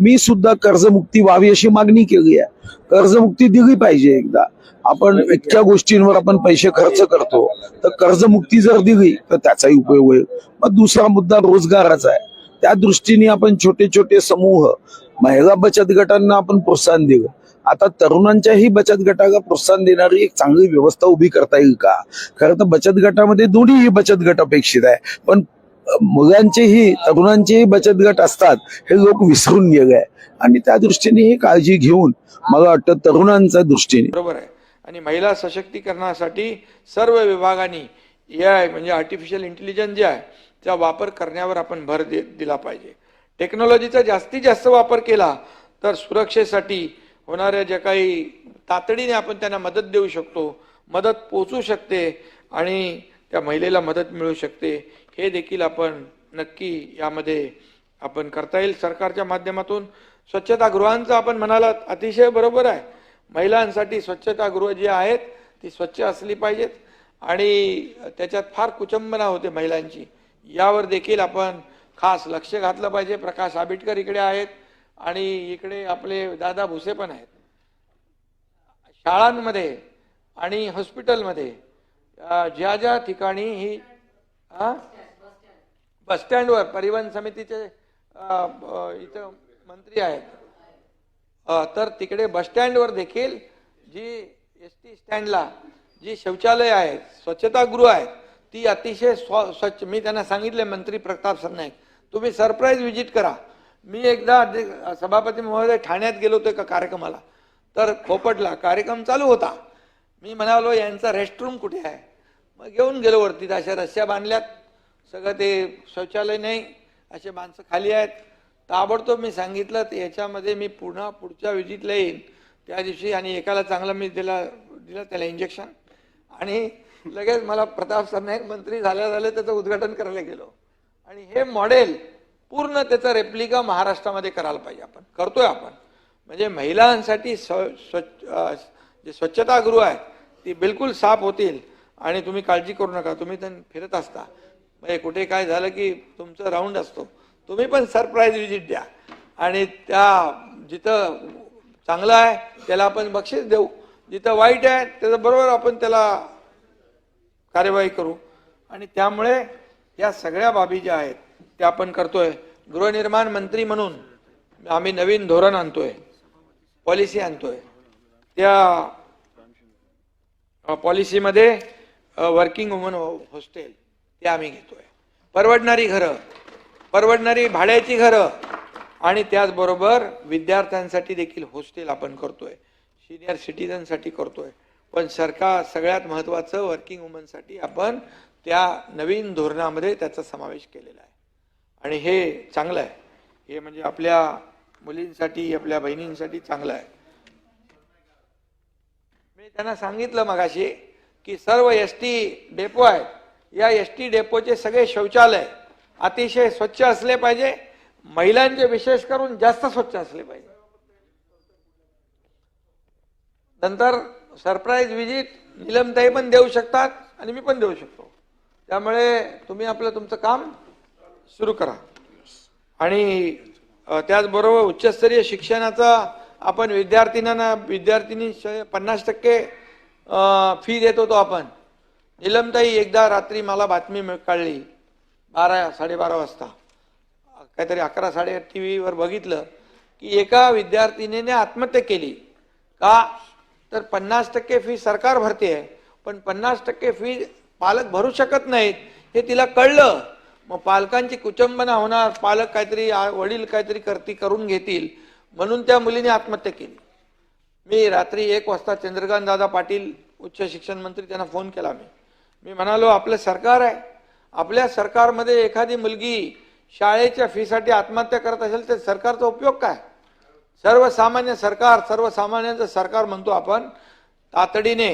मी सुद्धा कर्जमुक्ती व्हावी अशी मागणी केली आहे. कर्जमुक्ती दिली पाहिजे एकदा. आपण इतक्या गोष्टींवर आपण पैसे खर्च करतो तर कर्जमुक्ती जर दिली तर त्याचाही उपयोग होईल. मग दुसरा मुद्दा रोजगाराचा आहे. त्या दृष्टीने आपण छोटे छोटे समूह महिला बचत गटांना आपण प्रोत्साहन दिलं. आता तरुणांच्याही बचत गटाला प्रोत्साहन देणारी एक चांगली व्यवस्था उभी करता येईल का? खरं तर बचत गटामध्ये दोन्हीही बचत गट अपेक्षित आहे. पण मुलांचेही तरुणांचेही बचत गट असतात हे लोक विसरून गेले आहे आणि त्या दृष्टीने ही काळजी घेऊन मला वाटतं तरुणांच्या दृष्टीने. बरोबर आहे. आणि महिला सशक्तीकरणासाठी सर्व विभागांनी ए आय म्हणजे आर्टिफिशियल इंटेलिजन्स जे आहे त्याचा वापर करण्यावर आपण भर दे दिला पाहिजे. टेक्नॉलॉजीचा जास्तीत जास्त वापर केला तर सुरक्षेसाठी होणाऱ्या ज्या काही तातडीने आपण त्यांना मदत देऊ शकतो मदत पोचू शकते आणि त्या महिलेला मदत मिळू शकते. हे देखील आपण नक्की यामध्ये आपण करता येईल. सरकारच्या माध्यमातून स्वच्छतागृहांचं आपण म्हणालात अतिशय बरोबर आहे. महिलांसाठी स्वच्छतागृह जी आहेत ती स्वच्छ असली पाहिजेत आणि त्याच्यात फार कुचंबना होते महिलांची. यावर देखील आपण खास लक्ष घातलं पाहिजे. प्रकाश आंबेडकर इकडे आहेत आणि इकडे आपले दादा भुसे पण आहेत. शाळांमध्ये आणि हॉस्पिटलमध्ये ज्या ज्या ठिकाणी ही बस स्टँडवर परिवहन समितीचे इथं मंत्री आहेत. तर तिकडे बस स्टँडवर देखील जी एस टी स्टँडला जी शौचालय आहेत स्वच्छतागृह आहेत ती अतिशय स्व स्वच्छ मी त्यांना सांगितले मंत्री प्रताप सरनाईक तुम्ही सरप्राईज व्हिजिट करा. मी एकदा सभापती महोदय ठाण्यात गेलो होतो एका कार्यक्रमाला. तर खोपटला कार्यक्रम चालू होता. मी म्हणालो यांचा रेस्टरूम कुठे आहे? मग घेऊन गेलो वरती. तर अशा रस्त्या बांधल्यात. सगळं ते शौचालय नाही. असे माणसं खाली आहेत. ताबडतोब मी सांगितलं तर याच्यामध्ये मी पुन्हा पुढच्या विजिटला येईन. त्या दिवशी आणि एकाला चांगलं मी दिला दिलं त्याला इंजेक्शन आणि लगेच मला प्रताप सरनाईक मंत्री झाल्या झाले त्याचं उद्घाटन करायला गेलो. आणि हे मॉडेल पूर्ण त्याचा रेप्लिका महाराष्ट्रामध्ये करायला पाहिजे आपण. करतोय आपण. म्हणजे महिलांसाठी स्व स्वच्छ जे स्वच्छतागृह आहे ती बिलकुल साफ होतील. आणि तुम्ही काळजी करू नका तुम्ही तर फिरत असता. म्हणजे कुठे काय झालं की तुमचं राऊंड असतो. तुम्ही पण सरप्राईज व्हिजिट द्या. आणि त्या जिथं चांगलं आहे त्याला आपण बक्षीस देऊ. जिथं वाईट आहे त्याचं बरोबर आपण त्याला कार्यवाही करू. आणि त्यामुळे या सगळ्या बाबी ज्या आहेत त्या आपण करतोय. गृहनिर्माण मंत्री म्हणून आम्ही नवीन धोरण आणतोय. पॉलिसी आणतोय. त्या पॉलिसीमध्ये वर्किंग वुमन हॉस्टेल ते आम्ही घेतोय. परवडणारी घरं. परवडणारी भाड्याची घरं. आणि त्याचबरोबर विद्यार्थ्यांसाठी देखील हॉस्टेल आपण करतोय. सिनियर सिटीजनसाठी करतोय. पण सरकार सगळ्यात महत्त्वाचं वर्किंग वुमनसाठी आपण त्या नवीन धोरणामध्ये त्याचा समावेश केलेला आहे. आणि हे चांगलं आहे. हे म्हणजे आपल्या मुलींसाठी आपल्या बहिणींसाठी चांगलं आहे. मी त्यांना सांगितलं मगाशी की सर्व एस टी डेपो आहेत या एस टी डेपोचे सगळे शौचालय अतिशय स्वच्छ असले पाहिजे. महिलांचे विशेष करून जास्त स्वच्छ असले पाहिजे. नंतर सरप्राईज विजिट निलमताई पण देऊ शकतात आणि मी पण देऊ शकतो. त्यामुळे तुम्ही आपलं तुमचं काम सुरू करा. आणि त्याचबरोबर उच्चस्तरीय शिक्षणाचा आपण विद्यार्थिनींना विद्यार्थिनी श- पन्नास टक्के फी देत होतो आपण. निलमताई एकदा रात्री मला बातमी कळली. बारा साडेबारा वाजता. काहीतरी अकरा साडे टी व्हीवर बघितलं की एका विद्यार्थिनीने आत्महत्या केली. का? तर पन्नास टक्के फी सरकार भरते आहे पण पन्नास टक्के फी पालक भरू शकत नाहीत हे तिला कळलं. मग पालकांची कुचंबना होणार पालक काहीतरी वडील काहीतरी करती करून घेतील म्हणून त्या मुलीने आत्महत्या केली. मी रात्री एक वाजता चंद्रकांत दादा पाटील उच्च शिक्षण मंत्री त्यांना फोन केला मी. मी म्हणालो आपलं सरकार आहे. आपल्या सरकारमध्ये एखादी मुलगी शाळेच्या फीसाठी आत्महत्या करत असेल तर सरकारचा उपयोग काय? सर्वसामान्य सरकार सर्वसामान्यांचं सरकार म्हणतो आपण तातडीने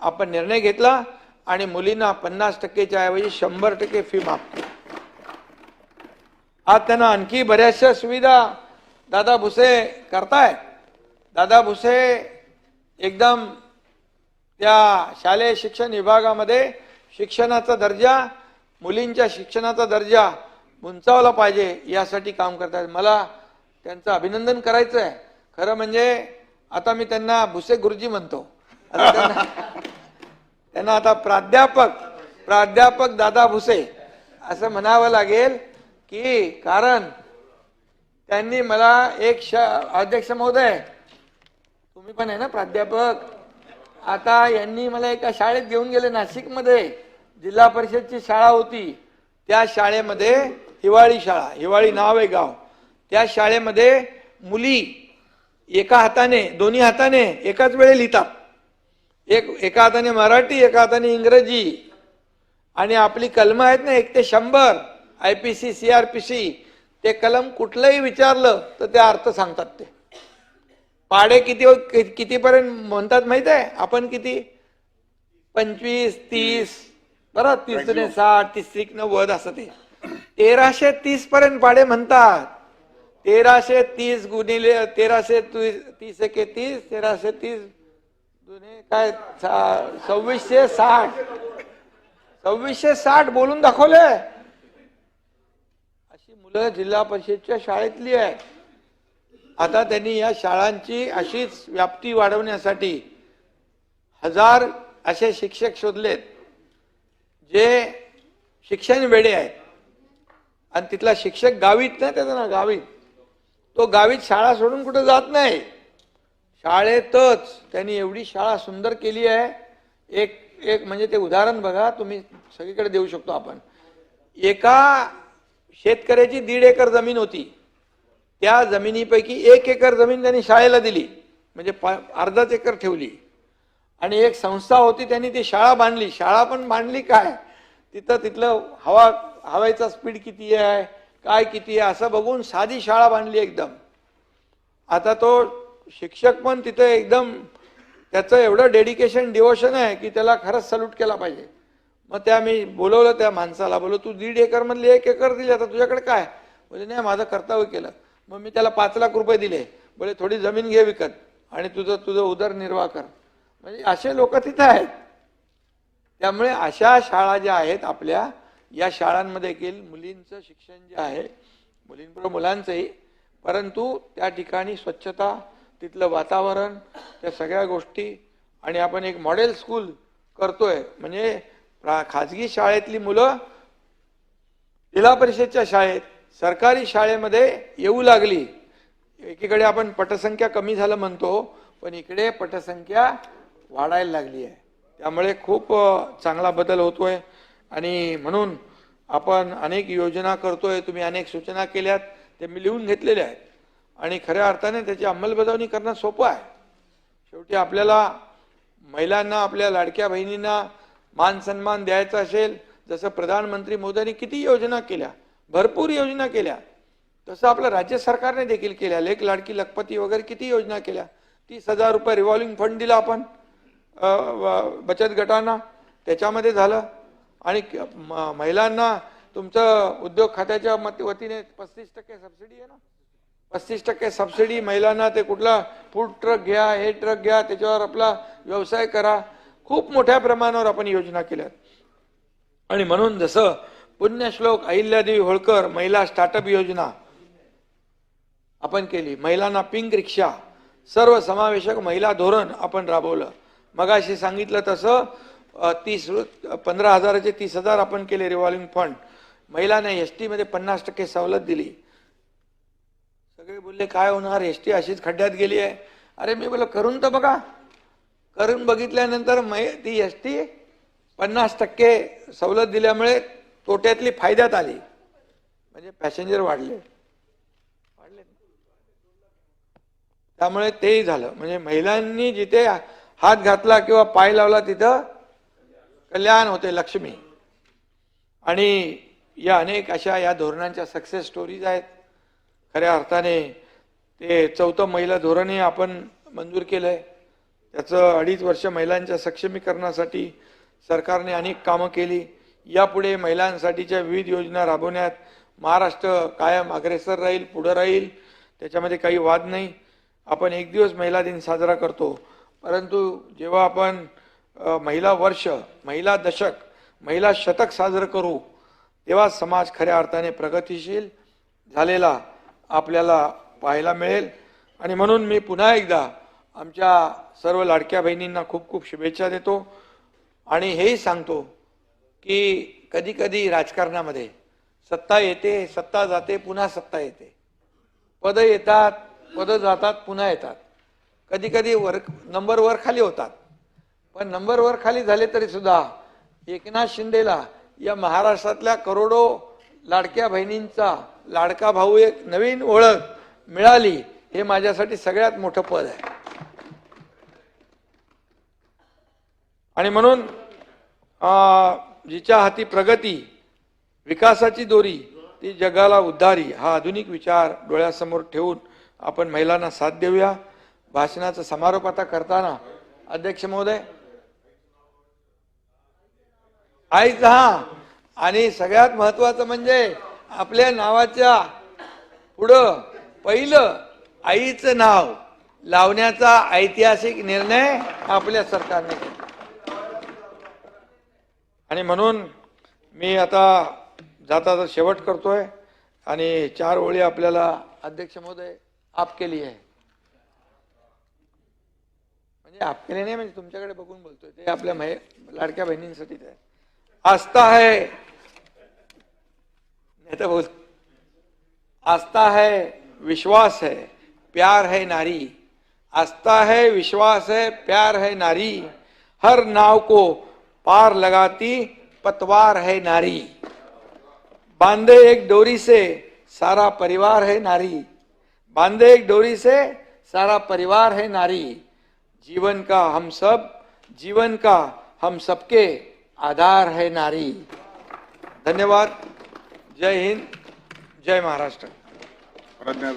आपण निर्णय घेतला आणि मुलींना पन्नास टक्केच्या ऐवजी शंभर टक्के फी माफ केली. आज त्यांना आणखी बऱ्याचशा सुविधा दादा भुसे करतायत. दादा भुसे एकदम त्या शालेय शिक्षण विभागामध्ये शिक्षणाचा दर्जा मुलींच्या शिक्षणाचा दर्जा उंचावला पाहिजे यासाठी काम करतात. मला त्यांचं अभिनंदन करायचं आहे खरं म्हणजे आता मी त्यांना भुसे गुरुजी म्हणतो. त्यांना आता प्राध्यापक प्राध्यापक दादा भुसे असं म्हणावं लागेल की कारण त्यांनी मला एक श अध्यक्ष महोदय तुम्ही पण आहे ना प्राध्यापक. आता यांनी मला एका शाळेत घेऊन गेले नाशिकमध्ये. जिल्हा परिषदची शाळा होती. त्या शाळेमध्ये हिवाळी शाळा हिवाळी नाव आहे गाव. त्या शाळेमध्ये मुली एका हाताने दोन्ही हाताने एकाच वेळे लिहितात. एक एका हाताने मराठी एका हाताने इंग्रजी. आणि आपली कलम आहेत ना एक ते शंभर I P C C R P C ते कलम कुठलंही विचारलं तर ते अर्थ सांगतात ते. पाडे किती कितीपर्यंत म्हणतात माहीत आहे आपण किती? पंचवीस तीस बरं तीस साठ तीस त्रिक नव्वद असं ते. तेराशे तीस पर्यंत पाडे म्हणतात. तेराशे तीस गुणिले तेराशे तीस एके तीस तेराशे तीस दुने काय सव्वीसशे साठ. सव्वीसशे साठ बोलून दाखवले. अशी मुलं जिल्हा परिषदच्या शाळेतली आहे आता त्यांनी या शाळांची अशीच व्याप्ती वाढवण्यासाठी हजार असे शिक्षक शोधलेत जे शिक्षण वेळे आहेत. आणि तिथला शिक्षक गावीत नाही त्याचं ना गावीत. तो गावीत शाळा सोडून कुठं जात नाही. शाळेतच त्यांनी एवढी शाळा सुंदर केली आहे. एक एक म्हणजे ते उदाहरण बघा तुम्ही सगळीकडे देऊ शकतो आपण. एका शेतकऱ्याची दीड एकर जमीन होती. त्या जमिनीपैकी एक एकर जमीन त्यांनी शाळेला दिली. म्हणजे प अर्धाच एकर ठेवली. आणि एक संस्था होती त्यांनी ती शाळा बांधली. शाळा पण बांधली काय? तिथं तिथलं हवा हवायचा स्पीड किती आहे? काय किती आहे? असं बघून साधी शाळा बांधली एकदम. आता तो शिक्षक पण तिथं एकदम त्याचं एवढं डेडिकेशन डिवोशन आहे की त्याला खरंच सल्यूट केला पाहिजे. मग त्या मी बोलवलं त्या माणसाला. बोलो तू दीड एकरमधली एक एकर दिली आता तुझ्याकडे काय? म्हणजे नाही माझं कर्तव्य केलं. मग मी त्याला पाच लाख रुपये दिले. बोले थोडी जमीन घे विकत आणि तुझं तुझं उदरनिर्वाह कर. म्हणजे असे लोक तिथं आहेत. त्यामुळे अशा शाळा ज्या आहेत आपल्या या शाळांमध्ये देखील मुलींचं शिक्षण जे आहे मुलींबरोबर मुलांचंही परंतु त्या ठिकाणी स्वच्छता तिथलं वातावरण त्या सगळ्या गोष्टी आणि आपण एक मॉडेल स्कूल करतोय. म्हणजे प्रा- खाजगी शाळेतली मुलं जिल्हा परिषदच्या शाळेत सरकारी शाळेमध्ये येऊ लागली. एकीकडे आपण पटसंख्या कमी झालं म्हणतो पण इकडे पटसंख्या वाढायला लागली आहे. त्यामुळे खूप चांगला बदल होतोय. आणि म्हणून आपण अनेक योजना करतोय तुम्ही अनेक सूचना केल्यात ते मी लिहून घेतलेल्या आहेत. आणि खऱ्या अर्थाने त्याची अंमलबजावणी करणं सोपं आहे. शेवटी आपल्याला महिलांना आपल्या लाडक्या बहिणींना मान सन्मान द्यायचा असेल जसं प्रधानमंत्री मोदींनी किती योजना केल्या भरपूर योजना केल्या. तसं आपलं राज्य सरकारने देखील केल्या. लेख लाडकी लखपती वगैरे किती योजना केल्या. तीस हजार रुपये रिव्हॉल्विंग फंड दिला आपण. बचत गटांना. त्याच्यामध्ये झालं. आणि म- महिलांना तुमचं उद्योग खात्याच्या मत- वतीने पस्तीस टक्के सबसिडी आहे ना? पस्तीस टक्के सबसिडी महिलांना ते कुठला फूड ट्रक घ्या हे ट्रक घ्या त्याच्यावर आपला व्यवसाय करा. खूप मोठ्या प्रमाणावर आपण योजना केल्यात. आणि म्हणून जसं पुण्यश्लोक अहिल्यादेवी होळकर महिला स्टार्टअप योजना आपण केली. महिलांना पिंक रिक्षा सर्व समावेशक महिला धोरण आपण राबवलं. मगाशी सांगितलं तसं तीस पंधरा हजाराचे तीस हजार आपण केले रिव्हॉल्विंग फंड महिलांना एस टीमध्ये पन्नास टक्के सवलत दिली. सगळे बोलले काय होणार? एस टी अशीच खड्ड्यात गेली आहे. अरे मी बोल करून तर बघा. करून बघितल्यानंतर मै ती एस टी पन्नास टक्के सवलत दिल्यामुळे तोट्यातली फायद्यात आली. म्हणजे पॅसेंजर वाढले. वाढले. त्यामुळे तेही झालं. म्हणजे महिलांनी जिथे हात घातला किंवा पाय लावला तिथं कल्याण होते लक्ष्मी. आणि या अनेक अशा या धोरणांच्या सक्सेस स्टोरीज आहेत. खऱ्या अर्थाने ते चौथं महिला धोरणही आपण मंजूर केलंय. त्याचं अडीच वर्ष महिलांच्या सक्षमीकरणासाठी सरकारने अनेक कामं केली. यापुढे महिलांसाठीच्या विविध योजना राबवण्यात महाराष्ट्र कायम अग्रेसर राहील पुढं राहील. त्याच्यामध्ये काही वाद नाही. आपण एक दिवस महिला दिन साजरा करतो. परंतु जेव्हा आपण महिला वर्ष महिला दशक महिला शतक साजरं करू तेव्हा समाज खऱ्या अर्थाने प्रगतिशील झालेला आपल्याला पाहायला मिळेल. आणि म्हणून मी पुन्हा एकदा आमच्या सर्व लाडक्या बहिणींना खूप खूप शुभेच्छा देतो. आणि हेही सांगतो की कधी कधी राजकारणामध्ये सत्ता येते सत्ता जाते पुन्हा सत्ता येते. पद येतात पद जातात पुन्हा येतात. कधी कधी वर नंबरवर खाली होतात. पण नंबरवर खाली झाले तरी सुद्धा एकनाथ शिंदेला या महाराष्ट्रातल्या करोडो लाडक्या बहिणींचा लाडका भाऊ एक नवीन ओळख मिळाली हे माझ्यासाठी सगळ्यात मोठं पद आहे. आणि म्हणून जिच्या हाती प्रगती विकासाची दोरी ती जगाला उद्धारी हा आधुनिक विचार डोळ्यासमोर ठेवून आपण महिलांना साथ देऊया. भाषणाचा समारोप आता करताना अध्यक्ष महोदय. आईच हा आणि सगळ्यात महत्वाचं म्हणजे आपल्या नावाच्या पुढं पहिलं आईचं नाव लावण्याचा ऐतिहासिक निर्णय आपल्या सरकारने घेतला. आणि म्हणून मी आता जाता जाता शेवट करतोय आणि चार ओळी आपल्याला अध्यक्ष महोदय आप केली आहे. म्हणजे आप केली नाही म्हणजे तुमच्याकडे बघून बोलतोय. ते आपल्या महे लाडक्या बहिणींसाठीच आहे आस्था है. नेता बोल. आस्था है विश्वास है प्यार है नारी. आस्था है विश्वास है प्यार है नारी. हर नाव को पार लगाती, पतवार है नारी। बांधे एक डोरी से सारा परिवार है नारी। बांधे एक डोरी से सारा परिवार है नारी। जीवन का हम सब, जीवन का हम सबके आधार है नारी। धन्यवाद। जय हिंद। जय महाराष्ट्र।